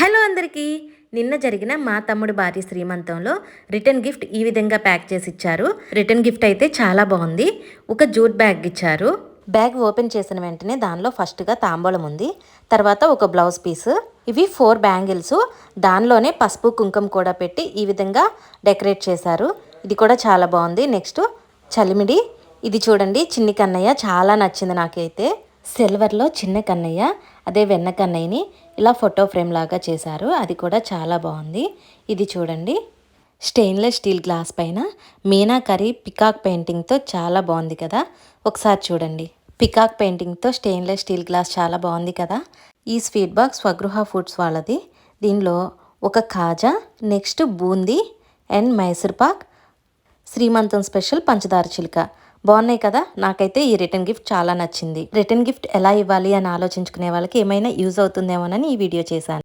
Hello అందరికీ. నిన్న జరిగిన మా తమ్ముడు భార్య శ్రీమంతంలో రిటర్న్ గిఫ్ట్ ఈ విధంగా ప్యాక్ చేసి ఇచ్చారు. రిటర్న్ గిఫ్ట్ అయితే చాలా బాగుంది. ఒక జూట్ బ్యాగ్ ఇచ్చారు. బ్యాగ్ ఓపెన్ చేసిన వెంటనే దానిలో ఫస్ట్గా తాంబూలం ఉంది. తర్వాత ఒక బ్లౌజ్ పీస్. ఇవి ఫోర్ బ్యాంగిల్స్. దానిలోనే పసుపు కుంకుమ కూడా పెట్టి ఈ విధంగా డెకరేట్ చేశారు. ఇది కూడా చాలా బాగుంది. నెక్స్ట్ చలిమిడి. ఇది చూడండి చిన్ని కన్నయ్య చాలా నచ్చింది నాకైతే. సిల్వర్లో చిన్న కన్నయ్య అదే వెన్న కన్నయ్యని ఇలా ఫోటో ఫ్రేమ్ లాగా చేశారు. అది కూడా చాలా బాగుంది. ఇది చూడండి. స్టెయిన్లెస్ స్టీల్ గ్లాస్ పైన మీనాకరి పికాక్ పెయింటింగ్తో చాలా బాగుంది కదా. ఒకసారి చూడండి. పికాక్ పెయింటింగ్తో స్టెయిన్లెస్ స్టీల్ గ్లాస్ చాలా బాగుంది కదా. ఈ స్వీట్ బాక్స్ స్వగృహ ఫుడ్స్ వాళ్ళది. దీనిలో ఒక kaja next boondi and Mysore pak. Srimantham special పంచదార చిలుక. బాగున్నాయి కదా? నాకైతే ఈ రిటర్న్ గిఫ్ట్ చాలా నచ్చింది. రిటర్న్ గిఫ్ట్ ఎలా ఇవ్వాలి అని ఆలోచించుకునే వాళ్ళకి ఏమైనా యూజ్ అవుతుందేమోనని ఈ వీడియో చేశాను.